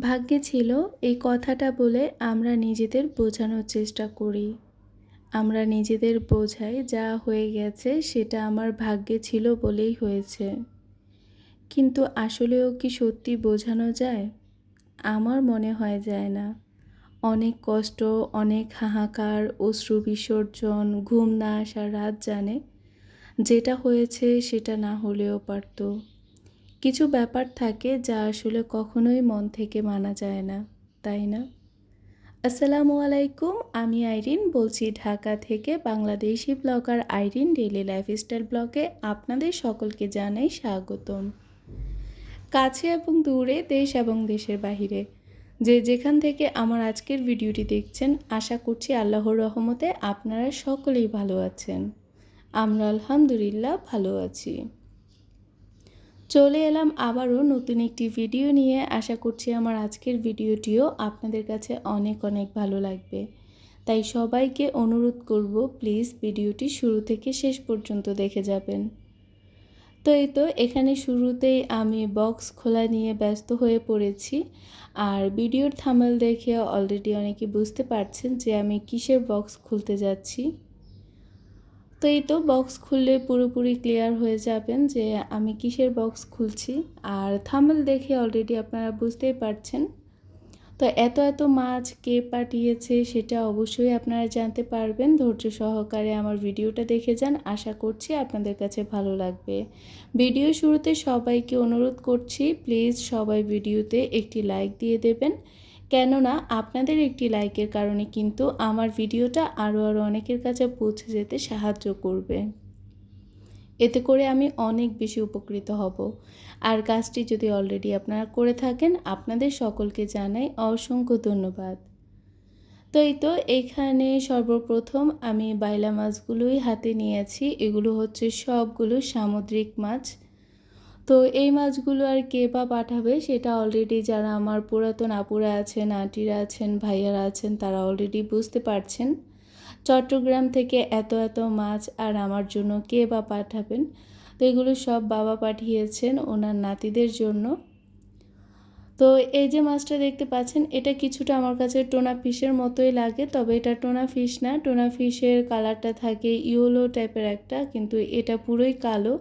ভাগ্যে ছিল এই কথাটা বলে আমরা নিজেদের বোঝানোর চেষ্টা করি। আমরা নিজেদের বোঝাই যা হয়ে গেছে সেটা আমার ভাগ্যে ছিল বলেই হয়েছে। কিন্তু আসলেও কি সত্যি বোঝানো যায়? আমার মনে হয় যায় না। অনেক কষ্ট, অনেক হাহাকার, অশ্রু বিসর্জন, ঘুম না আসা রাত জানে, যেটা হয়েছে সেটা না হলেও পারতো। কিছু ব্যাপার থাকে যা আসলে কখনোই মন থেকে মানা যায় না, তাই না? আসসালামু আলাইকুম, আমি আইরিন বলছি ঢাকা থেকে Bangladeshi blogger Irin daily lifestyle ব্লগে আপনাদের সকলকে জানাই স্বাগতম। কাছে এবং দূরে, দেশ এবং দেশের বাহিরে। যে যেখান থেকে আমার আজকের ভিডিওটি দেখছেন, আশা করছি আল্লাহর রহমতে আপনারা সকলেই ভালো আছেন। আমরা আলহামদুলিল্লাহ ভালো আছি। চলে এলাম আবারও নতুন একটি ভিডিও নিয়ে। আশা করছি আমার আজকের ভিডিওটিও আপনাদের কাছে অনেক অনেক ভালো লাগবে। তাই সবাইকে অনুরোধ করব, প্লিজ ভিডিওটি শুরু থেকে শেষ পর্যন্ত দেখে যাবেন। তো এই তো, এখানে শুরুতেই আমি বক্স খোলা নিয়ে ব্যস্ত হয়ে পড়েছি। আর ভিডিওর থামেল দেখে অলরেডি অনেকে বুঝতে পারছেন যে আমি কিসের বক্স খুলতে যাচ্ছি। তো এই তো বক্স খুললে পুরোপুরি ক্লিয়ার হয়ে যাবেন যে আমি কিসের বক্স খুলছি। আর থামেল দেখে অলরেডি আপনারা বুঝতেই পারছেন। তো এত এত মাছ কে পাঠিয়েছে সেটা অবশ্যই আপনারা জানতে পারবেন। ধৈর্য সহকারে আমার ভিডিওটা দেখে যান। আশা করছি আপনাদের কাছে ভালো লাগবে। ভিডিও শুরুতে সবাইকে অনুরোধ করছি প্লিজ সবাই ভিডিওতে একটি লাইক দিয়ে দেবেন। কেননা আপনাদের একটি লাইকের কারণে কিন্তু আমার ভিডিওটা আরও আরও অনেকের কাছে পৌঁছে যেতে সাহায্য করবে। এতে করে আমি অনেক বেশি উপকৃত হব। আর কাজটি যদি অলরেডি আপনারা করে থাকেন, আপনাদের সকলকে জানাই অসংখ্য ধন্যবাদ। তো এই তো, এখানে সর্বপ্রথম আমি বাইলা মাছগুলোই হাতে নিয়েছি। এগুলো হচ্ছে সবগুলো সামুদ্রিক মাছ। তো এই মাছগুলো আর কে বা পাঠাবে সেটা অলরেডি যারা আমার পুরাতন আপুরা আছেন, আন্টিরা আছেন, ভাইয়ারা আছেন, তারা অলরেডি বুঝতে পারছেন। চট্টগ্রাম থেকে এত এত মাছ আর আমার জন্য কে বা পাঠাবেন? তো এগুলো সব বাবা পাঠিয়েছেন ওনার নাতিদের জন্য। তো এই যে মাছটা দেখতে পাচ্ছেন, এটা কিছুটা আমার কাছে টোনা ফিশের মতোই লাগে, তবে এটা টোনা ফিশ না। টোনা ফিশের কালারটা থাকে ইয়েলো টাইপের একটা, কিন্তু এটা পুরোই কালো।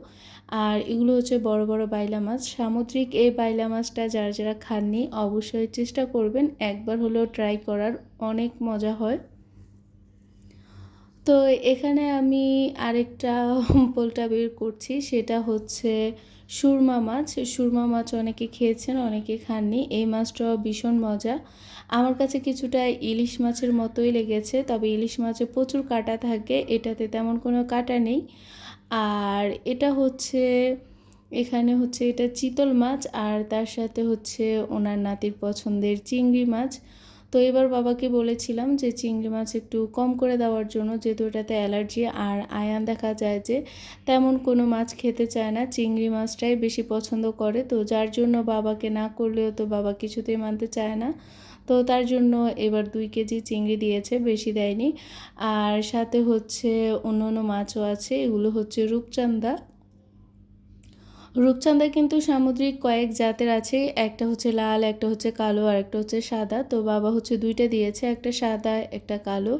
আর এগুলো হচ্ছে বড় বড় বাইলা মাছ। সামুদ্রিক এই বাইলা মাছটা যারা যারা খাননি, অবশ্যই চেষ্টা করবেন। একবার হলেও ট্রাই করার অনেক মজা হয়। তো এখানে আমি আরেকটা পোলটা বের করছি, সেটা হচ্ছে সুরমা মাছ। সুরমা মাছ অনেকে খেয়েছেন, অনেকে খাননি। এই মাছটাও ভীষণ মজা। আমার কাছে কিছুটা ইলিশ মাছের মতোই লেগেছে, তবে ইলিশ মাছে প্রচুর কাটা থাকে, এটাতে তেমন কোনো কাটা নেই। আর এটা হচ্ছে, এখানে হচ্ছে এটা চিতল মাছ, আর তার সাথে হচ্ছে ওনার নাতির পছন্দের চিংড়ি মাছ। তো এবার বাবাকে বলেছিলাম যে চিংড়ি মাছ একটু কম করে দেওয়ার জন্য, যেহেতু এটাতে অ্যালার্জি আর আয়ান দেখা যায় যে তেমন কোনো মাছ খেতে চায় না, চিংড়ি মাছটাই বেশি পছন্দ করে। তো যার জন্য বাবাকে না করলেও তো বাবা কিছুতেই মানতে চায় না। তো তার জন্য এবার দুই কেজি চিংড়ি দিয়েছে, বেশি দেয়নি। আর সাথে হচ্ছে অন্য অন্য মাছও আছে, এগুলো হচ্ছে রূপচান্দা রূপচাঁদা কিন্তু সামুদ্রিক কয়েক জাতের আছে, একটা হচ্ছে লাল, একটা হচ্ছে কালো, আর একটা হচ্ছে সাদা। তো বাবা হচ্ছে দুইটা দিয়েছে, একটা সাদা, একটা কালো।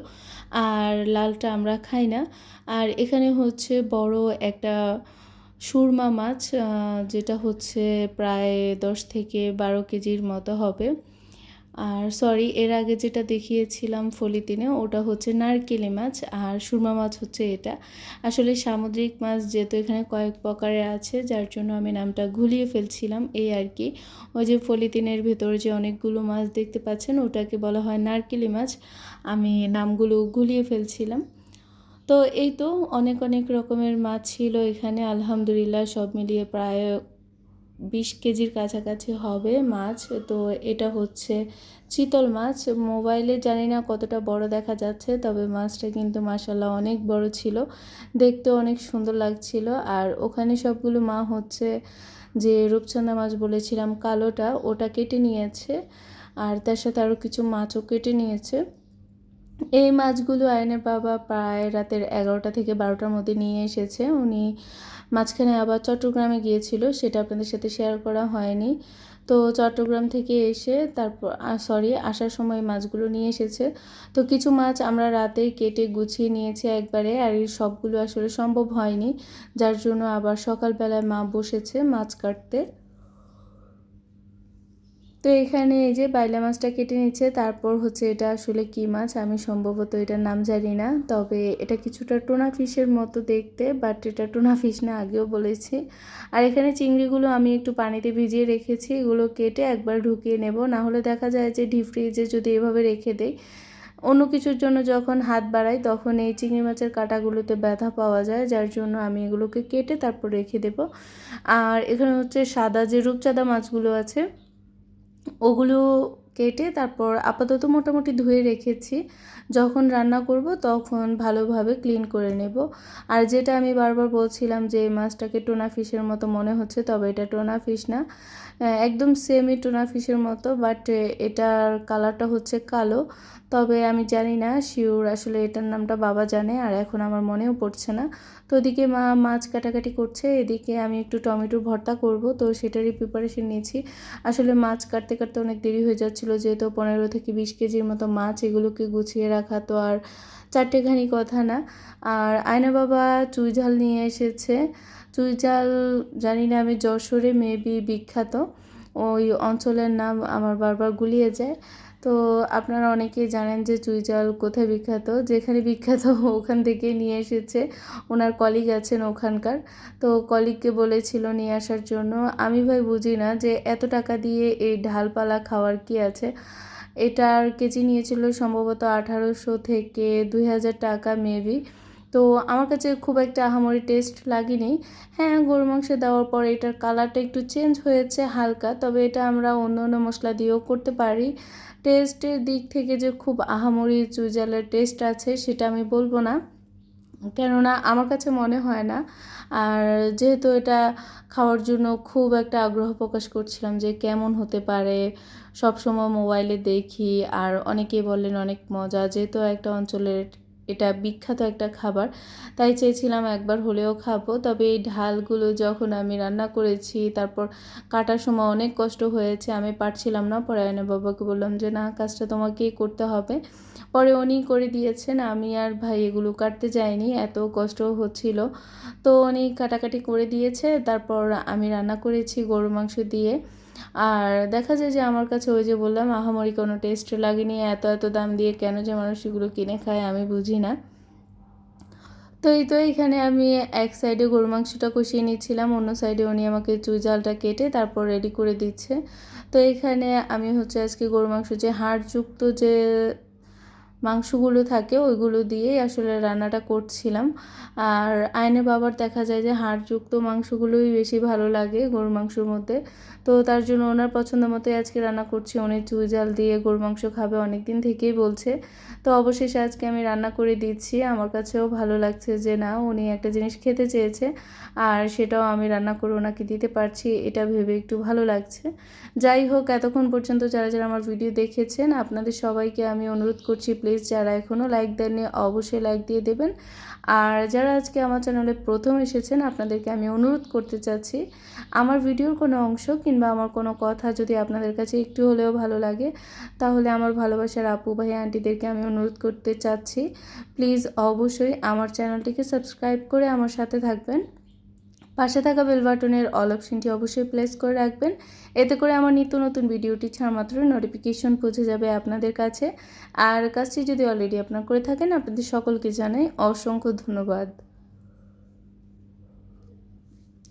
আর লালটা আমরা খাই না। আর এখানে হচ্ছে বড় একটা সুরমা মাছ যেটা হচ্ছে প্রায় দশ থেকে বারো কেজির মতো হবে। আর সরি, এর আগে যেটা দেখিয়েছিলাম ফলিতিনে, ওটা হচ্ছে নারকেলি মাছ আর সুরমা মাছ হচ্ছে এটা। আসলে সামুদ্রিক মাছ যেহেতু এখানে কয়েক প্রকারের আছে, যার জন্য আমি নামটা ঘুলিয়ে ফেলছিলাম এই আর কি। ওই যে ফলিতিনের ভেতর যে অনেকগুলো মাছ দেখতে পাচ্ছেন, ওটাকে বলা হয় নারকেলি মাছ। আমি নামগুলো ঘুলিয়ে ফেলছিলাম। তো এই তো অনেক অনেক রকমের মাছ ছিল এখানে, আলহামদুলিল্লাহ সব মিলিয়ে প্রায় বিশ কেজির কাছাকাছি হবে মাছ। তো এটা হচ্ছে চিতল মাছ। মোবাইলে জানি না কতটা বড় দেখা যাচ্ছে, তবে মাছটা কিন্তু মাসাল্লাহ অনেক বড় ছিল। দেখতে অনেক সুন্দর লাগছিল। আর ওখানে সবগুলো মা হচ্ছে যে রূপচন্দা মাছ বলেছিলাম, কালোটা, ওটা কেটে নিয়েছে। আর তার সাথে আরও কিছু মাছও কেটে নিয়েছে। এই মাছগুলো আয়নের বাবা প্রায় রাতের এগারোটা থেকে বারোটার মধ্যে নিয়ে এসেছে। উনি মাঝখানে আবার চট্টগ্রামে গিয়েছিল, সেটা আপনাদের সাথে শেয়ার করা হয়নি। তো চট্টগ্রাম থেকে এসে তারপর সরি আসার সময় মাছগুলো নিয়ে এসেছে। তো কিছু মাছ আমরা রাতে কেটে গুছিয়ে নিয়েছি একবারে, আর এই সবগুলো আসলে সম্ভব হয়নি। যার জন্য আবার সকালবেলায় মা বসেছে মাছ কাটতে। তো এখানে এই যে বাইলা মাছটা কেটে নিচ্ছে, তারপর হচ্ছে এটা আসলে কি মাছ আমি সম্ভবত এটার নাম জানি না। তবে এটা কিছুটা টোনা ফিশের মতো দেখতে বাট এটা টোনা ফিশ না, আগেও বলেছি। আর এখানে চিংড়িগুলো আমি একটু পানিতে ভিজিয়ে রেখেছি, এগুলো কেটে একবার ঢুকিয়ে নেব। না হলে দেখা যায় যে ডিপ ফ্রিজে যদি এভাবে রেখে দেয় অন্য কিছুর জন্য যখন হাত বাড়াই, তখন এই চিংড়ি মাছের কাঁটাগুলোতে ব্যথা পাওয়া যায়, যার জন্য আমি এগুলোকে কেটে তারপর রেখে দেব। আর এখানে হচ্ছে সাদা যে রূপচাঁদা মাছগুলো আছে ওগুলো কেটে তারপর আপাতত মোটামুটি ধুয়ে রেখেছি। যখন রান্না করব তখন ভালোভাবে ক্লিন করে নেব। আর যেটা আমি বারবার বলছিলাম যে এই মাছটাকে টোনা ফিশের মতো মনে হচ্ছে, তবে এটা টোনা ফিশ না। একদম সেমই টোনা ফিশের মতো বাট এটার কালারটা হচ্ছে কালো। তবে আমি জানি না শিওর আসলে এটার নামটা বাবা জানে আর এখন আমার মনেও পড়ছে না। তো ওদিকে মা মাছ কাটাকাটি করছে, এদিকে আমি একটু টমেটো ভর্তা করব। তো সেটারই প্রিপারেশন নিয়েছি। আসলে মাছ কাটতে কাটতে অনেক দেরি হয়ে যাচ্ছিল। যেহেতু পনেরো থেকে বিশ কেজির মতো মাছ এগুলোকে গুছিয়ে রাখা তো আর চারটেখানি কথা না। আর আয়না বাবা চুই ঝাল নিয়ে এসেছে। চুই ঝাল জানি না, আমি যশোরে মেবি বিখ্যাত। ওই অঞ্চলের নাম আমার বারবার গুলিয়ে যায়। তো আপনারা অনেকেই জানেন যে চুইজাল কোথায় বিখ্যাত? যেখানে বিখ্যাত ওখান থেকে নিয়ে এসেছে। ওনার কলিগ আছেন ওখানকার। তো কলিগকে বলেছিল নিয়ে আসার জন্য। আমি ভাই বুঝি না যে এত টাকা দিয়ে এই ঢালপালা খাওয়ার কি আছে? এটার কেজি নিয়েছিল সম্ভবত আঠারোশো থেকে দুই হাজার টাকা মেবি তো আমার কাছে খুব একটা আহামরি টেস্ট লাগেনি। হ্যাঁ গরু মাংস দেওয়ার পর এটার কালারটা একটু চেঞ্জ হয়েছে হালকা, তবে এটা আমরা অন্য অন্য মশলা দিয়েও করতে পারি। টেস্টের দিক থেকে যে খুব আহামরি চুইজালের টেস্ট আছে, সেটা আমি বলব না। কেননা আমার কাছে মনে হয় না। আর যেহেতু এটা খাওয়ার জন্য খুব একটা আগ্রহ প্রকাশ করছিলাম যে কেমন হতে পারে, সবসময় মোবাইলে দেখি, আর অনেকেই বললেন অনেক মজা। যেহেতু একটা অঞ্চলের এটা বিখ্যাত একটা খাবার। তাই চেয়েছিলাম একবার হলেও খাব। তবে এই ঢালগুলো যখন আমি রান্না করেছি, তারপর কাটার সময় অনেক কষ্ট হয়েছে, আমি পারছিলাম না। পরে আয়না বাবাকে বললাম যে, না, কাজটা তোমাকেই করতে হবে। পরে উনি করে দিয়েছেন। আমি আর ভাই এগুলো কাটতে যাইনি, এত কষ্ট হচ্ছিল। তো উনি কাটাকাটি করে দিয়েছে। তারপর আমি রান্না করেছি গরু মাংস দিয়ে। আর দেখা যায় যে আমার কাছে ওই যে বললাম, আহামরি কোনো টেস্ট লাগেনি, এত এত দাম দিয়ে কেন যে মানুষ এগুলো কিনে খায় আমি বুঝি না। তো এই তো এখানে আমি এক সাইডে গরু মাংসটা কষিয়ে নিচ্ছিলাম, অন্য সাইডে উনি আমাকে চুই জালটা কেটে তারপর রেডি করে দিচ্ছে। তো এখানে আমি হচ্ছে আজকে গরু মাংস যে হাড়যুক্ত যে মাংসগুলো থাকে, ওইগুলো দিয়েই আসলে রান্নাটা করছিলাম। আর আয়নে বাবার দেখা যায় যে হাড়যুক্ত মাংসগুলোই বেশি ভালো লাগে গরুর মাংসর মধ্যে। তো তার জন্য ওনার পছন্দ মতোই আজকে রান্না করছি। অনেক চুই জাল দিয়ে গরুর মাংস খাবে অনেক দিন থেকেই বলছে। তো অবশেষে আজকে আমি রান্না করে দিচ্ছি। আমার কাছেও ভালো লাগছে যে না, উনি একটা জিনিস খেতে চেয়েছে আর সেটাও আমি রান্না করে ওনাকে দিতে পারছি, এটা ভেবে একটু ভালো লাগছে। যাই হোক, এতক্ষণ পর্যন্ত যারা যারা আমার ভিডিও দেখেছেন, আপনাদের সবাইকে আমি অনুরোধ করছি প্লিজ যারা এখনও লাইক দেননি, অবশ্যই লাইক দিয়ে দেবেন। আর যারা আজকে আমার চ্যানেলে প্রথম এসেছেন, আপনাদেরকে আমি অনুরোধ করতে চাচ্ছি, আমার ভিডিওর কোনো অংশ কিংবা আমার কোনো কথা যদি আপনাদের কাছে একটু হলেও ভালো লাগে, তাহলে আমার ভালোবাসার আপু ভাই আন্টিদেরকে আমি অনুরোধ করতে চাচ্ছি। প্লিজ অবশ্যই আমার চ্যানেলটিকে সাবস্ক্রাইব করে আমার সাথে থাকবেন। পাশে থাকা বেল বাটনের অল অপশনটি অবশ্যই প্লেস করে রাখবেন। এতে করে আমার নিত্য নতুন ভিডিওটি ছাড়া মাত্র নোটিফিকেশন পৌঁছে যাবে আপনাদের কাছে। আর কাজটি যদি অলরেডি আপনার করে থাকেন, আপনাদের সকলকে জানাই অসংখ্য ধন্যবাদ।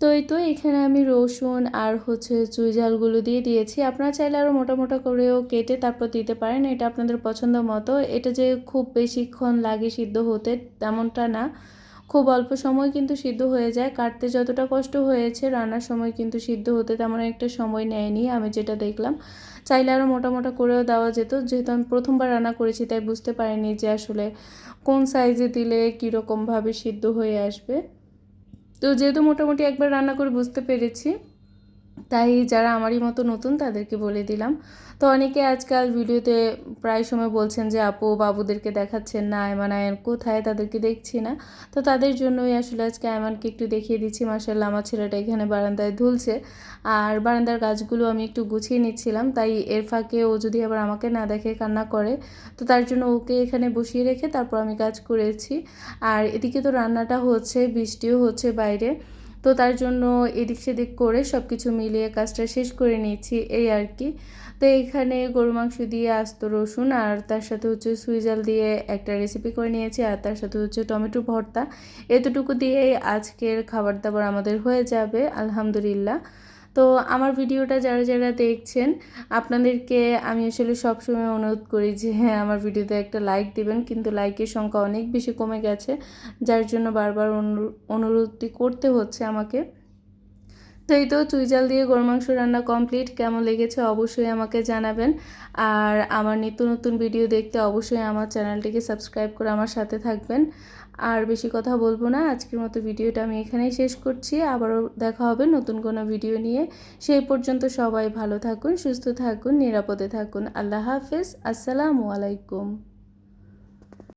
তো এই তো, এখানে আমি রসুন আর হচ্ছে চুই ঝালগুলো দিয়ে দিয়েছি। আপনারা চাইলে আরও মোটা মোটা করেও কেটে তারপর দিতে পারেন, এটা আপনাদের পছন্দ মতো। এটা যে খুব বেশিক্ষণ লাগে সিদ্ধ হতে, তেমনটা না। খুব অল্প সময় কিন্তু সিদ্ধ হয়ে যায়। কাটতে যতটা কষ্ট হয়েছে, রান্নার সময় কিন্তু সিদ্ধ হতে তেমন একটা সময় নেয়নি, আমি যেটা দেখলাম। চাইলে আরও মোটা মোটা করেও দেওয়া যেত। যেহেতু আমি প্রথমবার রান্না করেছি, তাই বুঝতে পারিনি যে আসলে কোন সাইজে দিলে কীরকমভাবে সিদ্ধ হয়ে আসবে। তো যেহেতু মোটামুটি একবার রান্না করে বুঝতে পেরেছি তাই যারা আমারই মতো নতুন তাদেরকে বলে দিলাম। তো অনেকে আজকাল ভিডিওতে প্রায় সময় বলছেন যে, আপু, বাবুদেরকে দেখাচ্ছেন না আয়মান আয়ন কোথায়? তাদেরকে দেখছি না। তো তাদের জন্যই আসলে আজকে আয়মানকে একটু দেখিয়ে দিচ্ছি। মাসাল্লাহ আমার ছেলেটা এখানে বারান্দায় ধুলছে। আর বারান্দার গাছগুলো আমি একটু গুছিয়ে নিচ্ছিলাম। তাই এর ফাঁকে ও যদি আবার আমাকে না দেখে কান্না করে, তো তার জন্য ওকে এখানে বসিয়ে রেখে তারপর আমি কাজ করেছি। আর এদিকে তো রান্নাটা হচ্ছে, বৃষ্টিও হচ্ছে বাইরে। তো তার জন্য এদিক সেদিক করে সব কিছু মিলিয়ে কাজটা শেষ করে নিয়েছি, এই আর কি। তো এখানে গরু মাংস দিয়ে আস্ত রসুন আর তার সাথে হচ্ছে সুইজাল দিয়ে একটা রেসিপি করে নিয়েছি আর তার সাথে হচ্ছে টমেটো ভর্তা। এতটুকু দিয়েই আজকের খাবার দাবার আমাদের হয়ে যাবে, আলহামদুলিল্লাহ। তো আমার ভিডিওটা যারা যারা দেখছেন, আপনাদেরকে আমি আসলে সবসময় অনুরোধ করি যে হ্যাঁ আমার ভিডিওতে একটা লাইক দিবেন। কিন্তু লাইকের সংখ্যা অনেক বেশি কমে গেছে, যার জন্য বারবার অনুরোধটি করতে হচ্ছে আমাকে। তো এই তো চুই জাল দিয়ে গরু মাংস রান্না কমপ্লিট কেমন লেগেছে অবশ্যই আমাকে জানাবেন। আর আমার নিত্য নতুন ভিডিও দেখতে অবশ্যই আমার চ্যানেলটিকে সাবস্ক্রাইব করে আমার সাথে থাকবেন। আর বেশি কথা বলব না। আজকের মতো ভিডিওটা আমি এখানেই শেষ করছি। আবারও দেখা হবে নতুন কোনো ভিডিও নিয়ে। সেই পর্যন্ত সবাই ভালো থাকুন, সুস্থ থাকুন, নিরাপদে থাকুন। আল্লাহ হাফেজ। আসসালামু আলাইকুম।